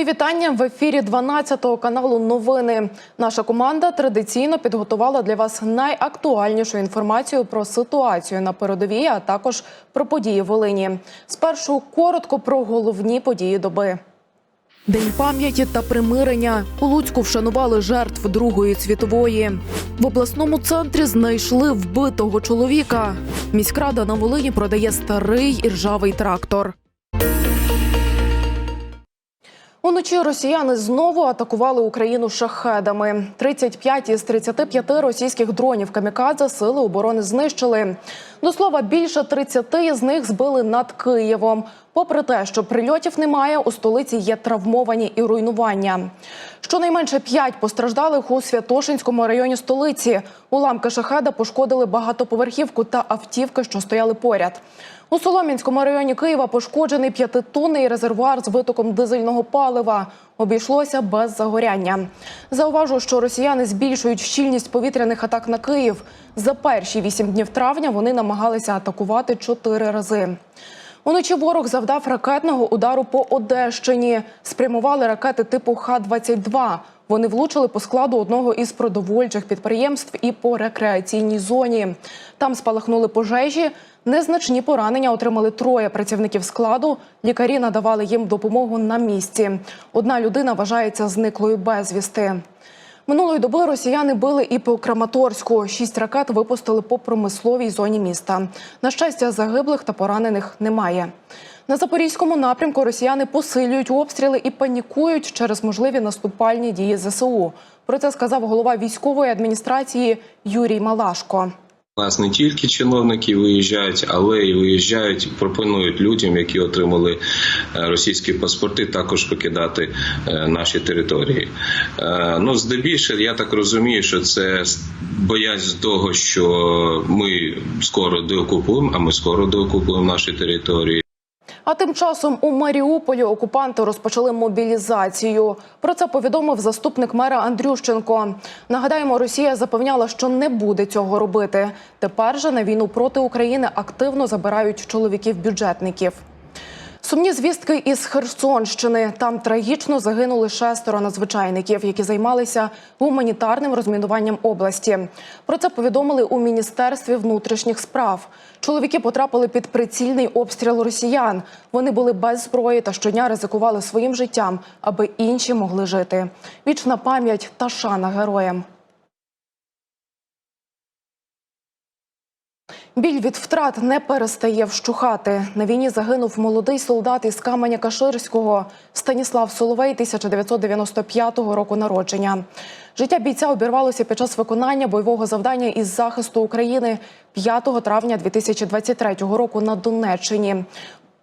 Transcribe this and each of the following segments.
Мої вітання в ефірі 12 каналу. Новини. Наша команда традиційно підготувала для вас найактуальнішу інформацію про ситуацію на передовій, а також про події Волині. Спершу коротко про головні події доби. День пам'яті та примирення у Луцьку вшанували жертв Другої світової. В обласному центрі знайшли вбитого чоловіка. Міськрада на Волині продає старий іржавий трактор. Уночі росіяни знову атакували Україну шахедами. 35 із 35 російських дронів камікадзе сили оборони знищили. До слова, більше 30 з них збили над Києвом. Попри те, що прильотів немає, у столиці є травмовані і руйнування. Щонайменше п'ять постраждалих у Святошинському районі столиці. Уламки шахеда пошкодили багатоповерхівку та автівки, що стояли поряд. У Солом'янському районі Києва пошкоджений п'ятитонний резервуар з витоком дизельного палива. Обійшлося без загоряння. Зауважу, що росіяни збільшують щільність повітряних атак на Київ. За перші вісім днів травня вони намагалися атакувати чотири рази. Уночі ворог завдав ракетного удару по Одещині. Спрямували ракети типу Х-22. Вони влучили по складу одного із продовольчих підприємств і по рекреаційній зоні. Там спалахнули пожежі. Незначні поранення отримали троє працівників складу. Лікарі надавали їм допомогу на місці. Одна людина вважається зниклою безвісти. Минулої доби росіяни били і по Краматорську. Шість ракет випустили по промисловій зоні міста. На щастя, загиблих та поранених немає. На запорізькому напрямку росіяни посилюють обстріли і панікують через можливі наступальні дії ЗСУ. Про це сказав голова військової адміністрації Юрій Малашко. У нас не тільки чиновники виїжджають, але й виїжджають, пропонують людям, які отримали е, російські паспорти, також покидати е, наші території. Е, Ну, здебільшого, я так розумію, що це боязнь того, що ми скоро деокупуємо, а ми скоро деокупуємо наші території. А тим часом у Маріуполі окупанти розпочали мобілізацію. Про це повідомив заступник мера Андрющенко. Нагадаємо, Росія запевняла, що не буде цього робити. Тепер же на війну проти України активно забирають чоловіків-бюджетників. Сумні звістки із Херсонщини. Там трагічно загинули шестеро надзвичайників, які займалися гуманітарним розмінуванням області. Про це повідомили у міністерстві внутрішніх справ. Чоловіки потрапили під прицільний обстріл росіян. Вони були без зброї та щодня ризикували своїм життям, аби інші могли жити. Вічна пам'ять та шана героям. Біль від втрат не перестає вщухати. На війні загинув молодий солдат із Каменя Каширського Станіслав Соловей, 1995 року народження. Життя бійця обірвалося під час виконання бойового завдання із захисту України 5 травня 2023 року на Донеччині.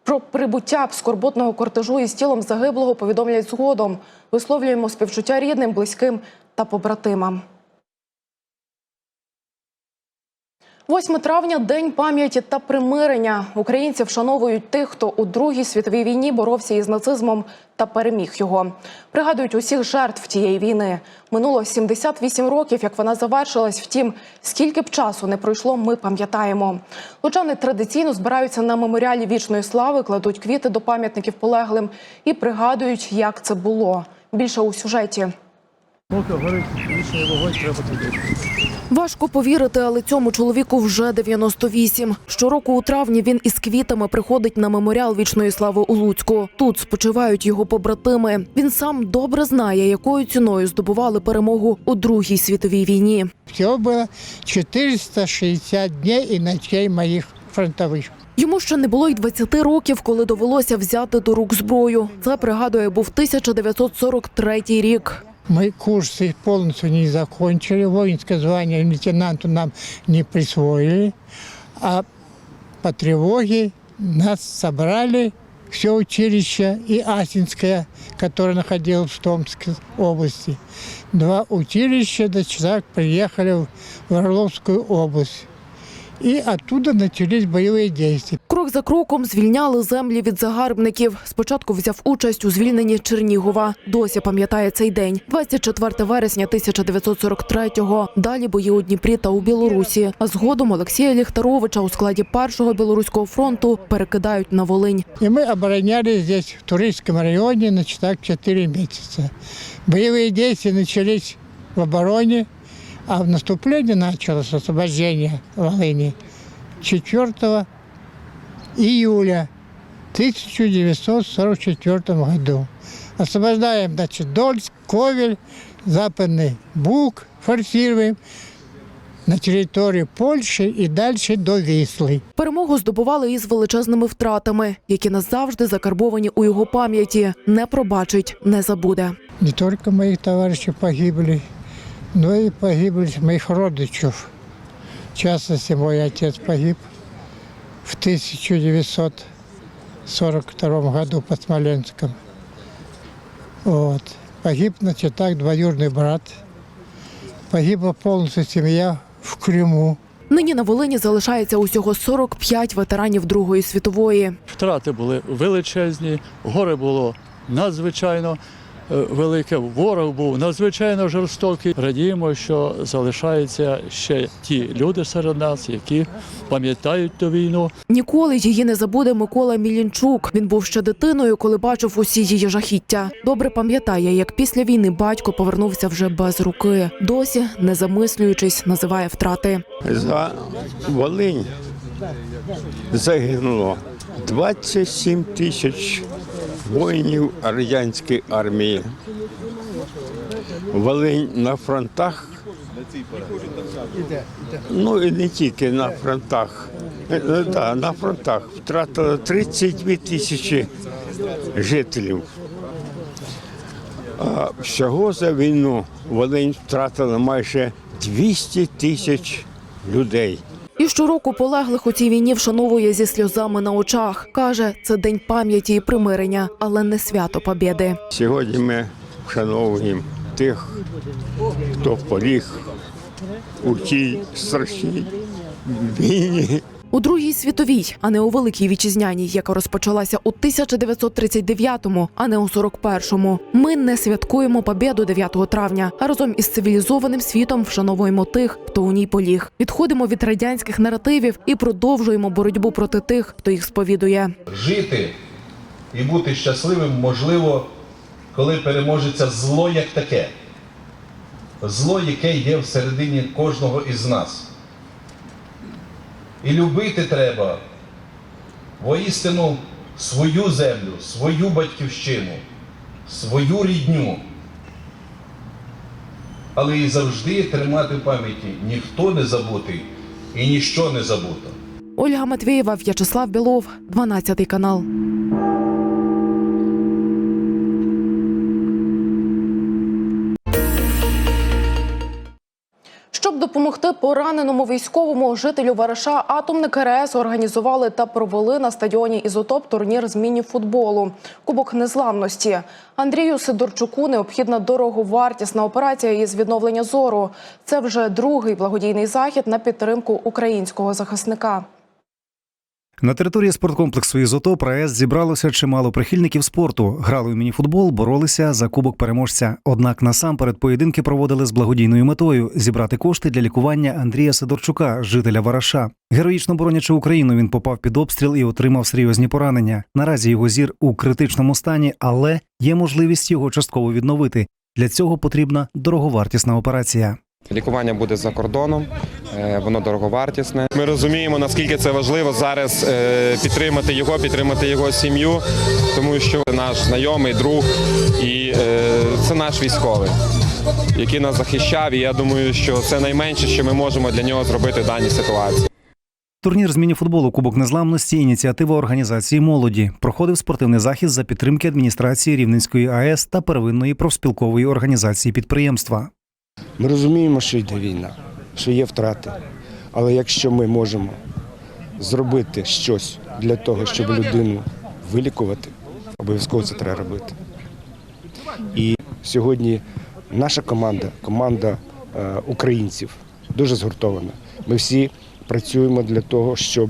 Про прибуття скорботного кортежу із тілом загиблого повідомлять згодом. Висловлюємо співчуття рідним, близьким та побратимам. 8 травня день пам'яті та примирення. Українці вшановують тих, хто у Другій світовій війні боровся із нацизмом та переміг його. Пригадують усіх жертв тієї війни. Минуло 78 років, як вона завершилась. Втім, скільки б часу не пройшло, ми пам'ятаємо. Лучани традиційно збираються на меморіалі вічної слави, кладуть квіти до пам'ятників полеглим і пригадують, як це було. Більше у сюжеті. Поки горить вічний вогонь, треба туди. Важко повірити, але цьому чоловіку вже 98. Щороку у травні він із квітами приходить на меморіал вічної слави у Луцьку. Тут спочивають його побратими. Він сам добре знає, якою ціною здобували перемогу у Другій світовій війні. Всего было 460 дней и ночей моих фронтовых. Йому ще не було й 20 років, коли довелося взяти до рук зброю. Це пригадує, був 1943 рік. Мы курсы полностью не закончили, воинское звание лейтенанту нам не присвоили, а по тревоге нас собрали все училище и Асинское, которое находилось в Томской области. Два училища, до человек приехали в Орловскую область. И оттуда начались боевые действия. Крок за кроком звільняли землі від загарбників. Спочатку взяв участь у звільненні Чернігова. Досі пам'ятає цей день. 24 вересня 1943-го. Далі бої у Дніпрі та у Білорусі. А згодом Олексія Ліхтаровича у складі першого білоруського фронту перекидають на Волинь. И мы оборонялись здесь, в Турецком районе, значит, так 4 месяца. Боевые действия начались в обороне, а в наступлении началось освобождение Волыни 4 июля 1944 году. Освобождаем, значит, Дольск, Ковель, Западный Буг, форсируем на территорию Польши и дальше до Вислы. Перемогу здобували із величезними втратами, які назавжди закарбовані у його пам'яті. Не пробачить, не забуде. не только моих товарищей погибли, но и погибли моих родичей. В частности, мой отец погиб в 1942 году под Смоленском. Вот. Погиб, значит, так двоюродный брат. Погибла полностью семья в Крыму. Нині на Волині залишається усього 45 ветеранів Другої світової. Втрати були величезні, горе було надзвичайно велике, ворог був надзвичайно жорстокий. Радіємо, що залишаються ще ті люди серед нас, які пам'ятають ту війну. Ніколи її не забуде Микола Мілінчук. Він був ще дитиною, коли бачив усі її жахіття. Добре пам'ятає, як після війни батько повернувся вже без руки. Досі, не замислюючись, називає втрати. За Волинь загинуло 27 тисяч воїнів радянської армії. Волинь на фронтах. Ну і не тільки на фронтах. Е, Да, на фронтах втратили 32 тисячі жителів. А всього за війну Волинь втратила майже 200 тисяч людей. І щороку полеглих у цій війні вшановує зі сльозами на очах. Каже, це день пам'яті і примирення, але не свято Побєди. Сьогодні ми вшановуємо тих, хто поліг у тій страшній війні. У Другій світовій, а не у Великій Вітчизняній, яка розпочалася у 1939-му, а не у 41-му. Ми не святкуємо Побєду 9 травня, а разом із цивілізованим світом вшановуємо тих, хто у ній поліг. Відходимо від радянських наративів і продовжуємо боротьбу проти тих, хто їх сповідує. жити і бути щасливим можливо, коли переможеться зло як таке. Зло, яке є всередині кожного із нас. І любити треба воістину свою землю, свою батьківщину, свою рідню. Але і завжди тримати в пам'яті ніхто не забутий і ніщо не забуто. Ольга Матвієва, В'ячеслав Білов, 12 канал. Щоб допомогти пораненому військовому жителю Вараша, атомник РС організували та провели на стадіоні Ізотоп турнір з міні-футболу. Кубок незламності. Андрію Сидорчуку необхідна дороговартісна операція із відновлення зору. Це вже другий благодійний захід на підтримку українського захисника. На території спорткомплексу Ізотоп АЕС зібралося чимало прихильників спорту. Грали у мініфутбол, боролися за кубок переможця. Однак насамперед поєдинки проводили з благодійною метою зібрати кошти для лікування Андрія Сидорчука, жителя Вараша. Героїчно боронячи Україну, він попав під обстріл і отримав серйозні поранення. Наразі його зір у критичному стані, але є можливість його частково відновити. Для цього потрібна дороговартісна операція. Лікування буде за кордоном, воно дороговартісне. Ми розуміємо, наскільки це важливо зараз е, підтримати його, підтримати його сім'ю, тому що наш знайомий, друг і е, це наш військовий, який нас захищав. І я думаю, що це найменше, що ми можемо для нього зробити в даній ситуації. Турнір з мініфутболу Кубок Незламності ініціатива організації молоді проходив спортивний захід за підтримки адміністрації Рівненської АЕС та первинної профспілкової організації підприємства. Ми розуміємо, що йде війна, що є втрати. Але якщо ми можемо зробити щось для того, щоб людину вилікувати, обов'язково це треба робити. І сьогодні наша команда, команда е, українців, дуже згуртована. Ми всі працюємо для того, щоб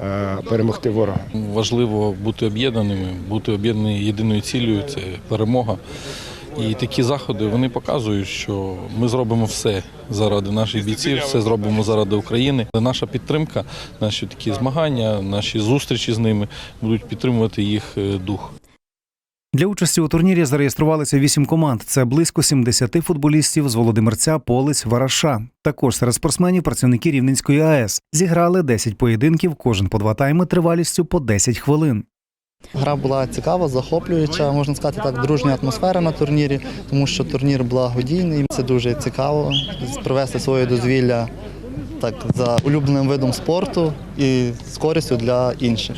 е, перемогти ворога. Важливо бути об'єднаними, бути об'єднані єдиною цілею це перемога. І такі заходи вони показують, що ми зробимо все заради наших бійців, все зробимо заради України. Наша підтримка, наші такі змагання, наші зустрічі з ними будуть підтримувати їх е, дух. Для участі у турнірі зареєструвалися вісім команд. Це близько 70 футболістів з Володимирця, Полиць, Вараша. Також серед спортсменів працівники Рівненської АЕС зіграли 10 поєдинків, кожен по два тайми тривалістю по 10 хвилин. Гра була цікава, захоплююча, можна сказати так, дружня атмосфера на турнірі, тому що турнір благодійний. Це дуже цікаво провести своє дозвілля так за улюбленим видом спорту і з користю для інших.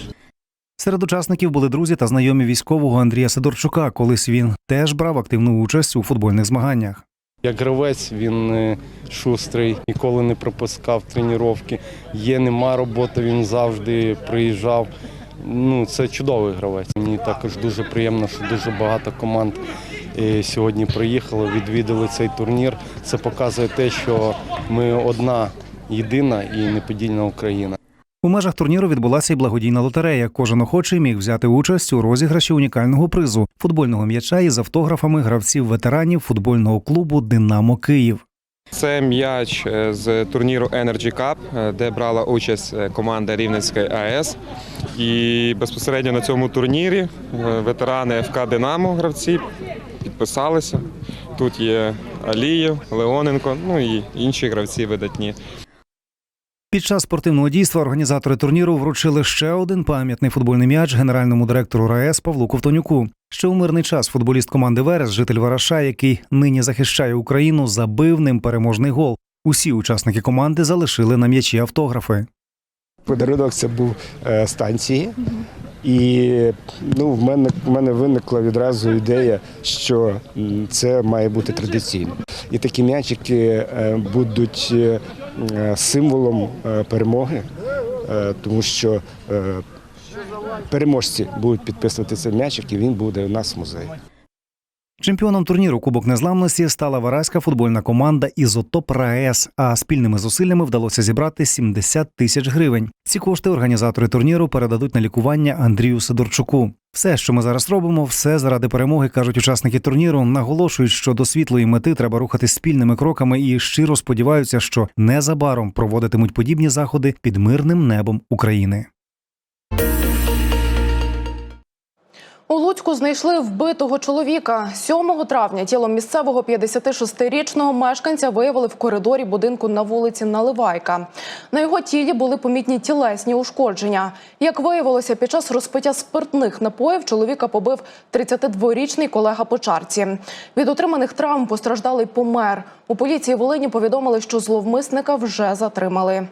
Серед учасників були друзі та знайомі військового Андрія Сидорчука. Колись він теж брав активну участь у футбольних змаганнях. Як гравець він е, шустрий, ніколи не пропускав тренування. Є, нема роботи, він завжди приїжджав. Ну, це чудовий гравець. Мені також дуже приємно, що дуже багато команд е, сьогодні приїхало, відвідали цей турнір. Це показує те, що ми одна єдина і неподільна Україна. У межах турніру відбулася й благодійна лотерея. Кожен охочий міг взяти участь у розіграші унікального призу футбольного м'яча із автографами гравців-ветеранів футбольного клубу Динамо Київ. Це м'яч е, з турніру Energy Cup, е, де брала участь е, команда Рівненської АЕС. І безпосередньо на цьому турнірі ветерани ФК Динамо гравці підписалися. Тут є Алієв, Леоненко, ну і інші гравці видатні. Під час спортивного дійства організатори турніру вручили ще один пам'ятний футбольний м'яч генеральному директору РаЕС Павлу Ковтонюку. Ще у мирний час футболіст команди Верес, житель Вараша, який нині захищає Україну, забив ним переможний гол. Усі учасники команди залишили на м'ячі автографи. Подарунок це був е, станції. І ну, в мене, в мене виникла відразу ідея, що це має бути традиційно. І такі м'ячики е, будуть е, символом е, перемоги, е, тому що е, переможці будуть підписувати цей м'ячик, і він буде у нас в музеї. Чемпіоном турніру Кубок Незламності стала вараська футбольна команда Ізотоп РаЕС, а спільними зусиллями вдалося зібрати 70 тисяч гривень. Ці кошти організатори турніру передадуть на лікування Андрію Сидорчуку. Все, що ми зараз робимо, все заради перемоги, кажуть учасники турніру. Наголошують, що до світлої мети треба рухати спільними кроками і щиро сподіваються, що незабаром проводитимуть подібні заходи під мирним небом України. У Луцьку знайшли вбитого чоловіка. 7 травня тіло місцевого 56-річного мешканця виявили в коридорі будинку на вулиці Наливайка. На його тілі були помітні тілесні ушкодження. Як виявилося, під час розпиття спиртних напоїв чоловіка побив 32-річний колега по чарці. Від отриманих травм постраждалий помер. У поліції Волині повідомили, що зловмисника вже затримали.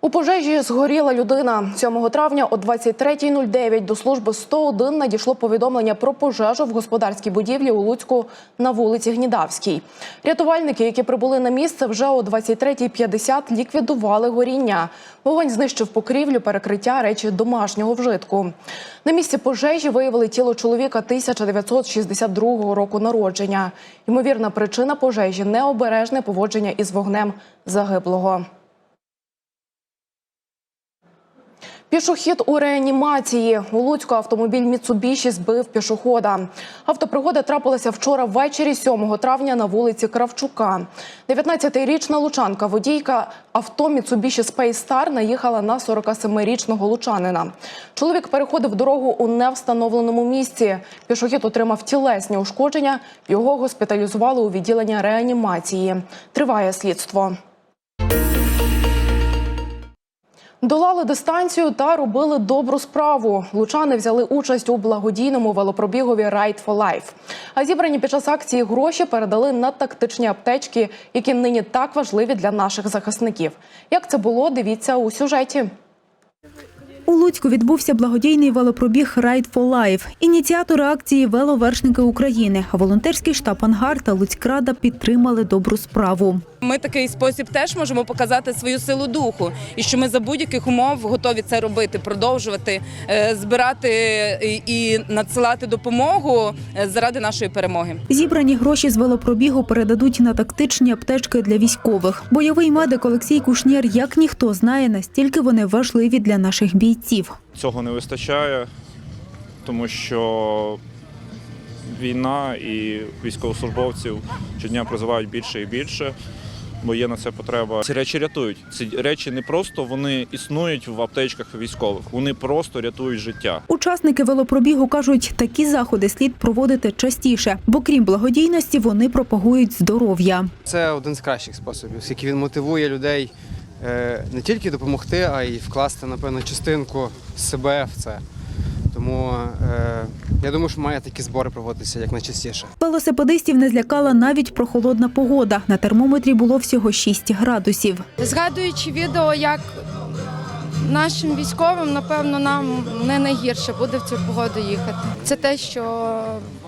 У пожежі згоріла людина. 7 травня о 23.09 до служби 101 надійшло повідомлення про пожежу в господарській будівлі у Луцьку на вулиці Гнідавській. Рятувальники, які прибули на місце, вже о 23.50 ліквідували горіння. Вогонь знищив покрівлю, перекриття речі домашнього вжитку. На місці пожежі виявили тіло чоловіка 1962 року народження. Ймовірна причина пожежі необережне поводження із вогнем загиблого. Пішохід у реанімації у Луцьку автомобіль Міцубіші збив пішохода. Автопригода трапилася вчора ввечері 7 травня на вулиці Кравчука. 19-річна лучанка водійка авто Міцубіші Star наїхала на 47-річного лучанина. Чоловік переходив дорогу у невстановленому місці. Пішохід отримав тілесні ушкодження. Його госпіталізували у відділення реанімації. Триває слідство. Долали дистанцію та робили добру справу. Лучани взяли участь у благодійному велопробігові Ride for Life. А зібрані під час акції гроші передали на тактичні аптечки, які нині так важливі для наших захисників. Як це було, дивіться у сюжеті. У Луцьку відбувся благодійний велопробіг Ride for Life. Ініціатори акції веловершники України. Волонтерський штаб Ангар та Луцькрада підтримали добру справу. Ми такий спосіб теж можемо показати свою силу духу, і що ми за будь-яких умов готові це робити, продовжувати е, збирати і- і надсилати допомогу е, заради нашої перемоги. Зібрані гроші з велопробігу передадуть на тактичні аптечки для військових. Бойовий медик Олексій Кушнєр як ніхто знає, настільки вони важливі для наших бійців. Цього не вистачає, тому що війна і військовослужбовців щодня призивають більше і більше, бо є на це потреба. Ці речі рятують. Ці речі не просто вони існують в аптечках військових, вони просто рятують життя. Учасники велопробігу кажуть, такі заходи слід проводити частіше, бо крім благодійності, вони пропагують здоров'я. Це один з кращих способів, оскільки він мотивує людей не тільки допомогти, а й вкласти, напевно, частинку себе в це. Тому е, я думаю, що має такі збори проводитися як найчастіше. Велосипедистів не злякала навіть прохолодна погода. На термометрі було всього 6 градусів. Згадуючи відео, як нашим військовим, напевно, нам не найгірше буде в цю погоду їхати. Це те, що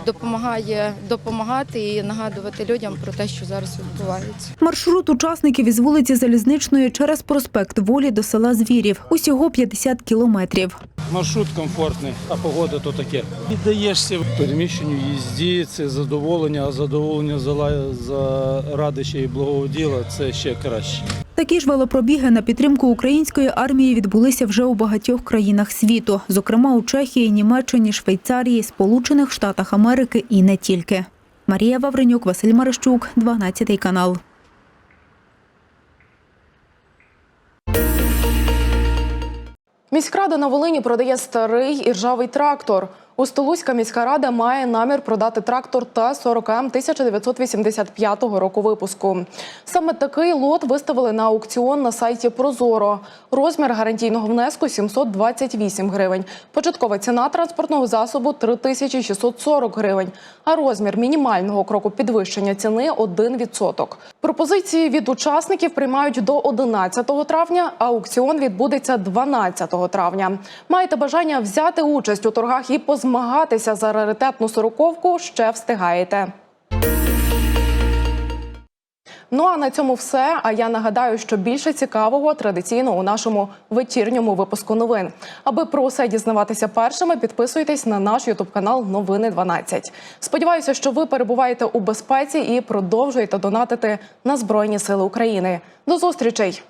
допомагає допомагати і нагадувати людям про те, що зараз відбувається. Маршрут учасників із вулиці Залізничної через проспект Волі до села Звірів. Усього 50 кілометрів. Маршрут комфортний, а погода то таке. Віддаєшся в переміщенню їзді, це задоволення, а задоволення за, за ради ще й благого діла це ще краще. Такі ж велопробіги на підтримку української армії відбулися вже у багатьох країнах світу, зокрема у Чехії, Німеччині, Швейцарії, Сполучених Штатах Америки і не тільки. Марія Вавренюк, Василь Марищук, 12 канал. Міськрада на Волині продає старий і ржавий трактор. Устолуська міська рада має намір продати трактор Т-40М 1985 року випуску. Саме такий лот виставили на аукціон на сайті Прозоро. Розмір гарантійного внеску 728 гривень. Початкова ціна транспортного засобу 3640 гривень. А розмір мінімального кроку підвищення ціни 1%. Пропозиції від учасників приймають до 11 травня. а Аукціон відбудеться 12 травня. Маєте бажання взяти участь у торгах і позмагатися за раритетну сороковку? Ще встигаєте. Ну а на цьому все. А я нагадаю, що більше цікавого традиційно у нашому вечірньому випуску новин. Аби про усе дізнаватися першими, підписуйтесь на наш ютуб канал Новини 12. Сподіваюся, що ви перебуваєте у безпеці і продовжуєте донатити на Збройні Сили України. До зустрічей!